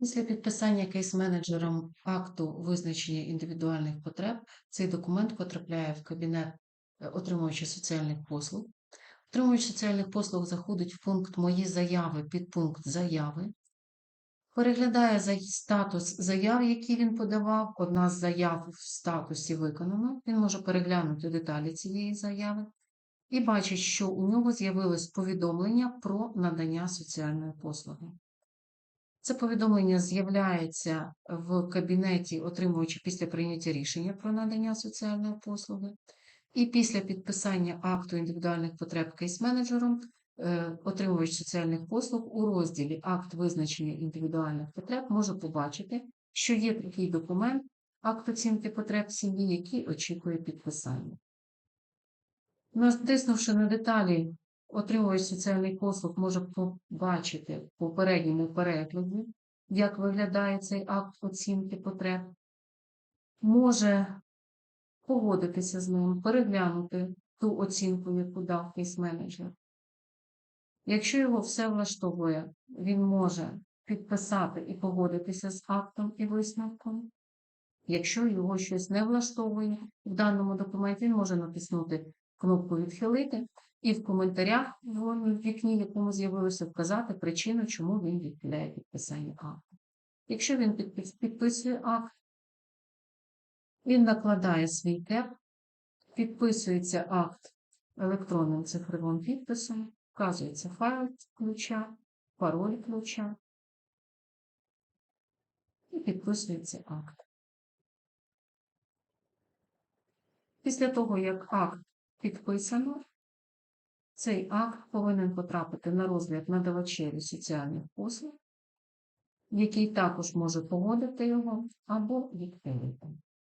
Після підписання кейс-менеджером акту визначення індивідуальних потреб цей документ потрапляє в кабінет е, отримуючи соціальних послуг. Отримуючи соціальних послуг заходить в пункт Мої заяви під пункт заяви, переглядає статус заяв, які він подавав. Одна з заяв в статусі виконано. Він може переглянути деталі цієї заяви і бачить, що у нього з'явилось повідомлення про надання соціальної послуги. Це повідомлення з'являється в кабінеті, отримуючи після прийняття рішення про надання соціальної послуги. І після підписання акту індивідуальних потреб кейс-менеджером, е, отримувач соціальних послуг у розділі Акт визначення індивідуальних потреб може побачити, що є такий документ, акт оцінки потреб сім'ї, який очікує підписання. Натиснувши на деталі, отримувач соціальних послуг може побачити в попередньому перекладі, як виглядає цей акт оцінки потреб, може погодитися з ним, переглянути ту оцінку, яку дав кейс-менеджер. Якщо його все влаштовує, він може підписати і погодитися з актом і висновком. Якщо його щось не влаштовує в даному документі, він може натиснути кнопку Відхилити і в коментарях в вікні, в якому з'явилося, вказати причину, чому він відхиляє підписання акту. Якщо він підписує акт, він накладає свій кеп, підписується акт електронним цифровим підписом, вказується файл ключа, пароль ключа і підписується акт. Після того, як акт підписано, цей акт повинен потрапити на розгляд надавачеві соціальних послуг, який також може погодити його або відхилити.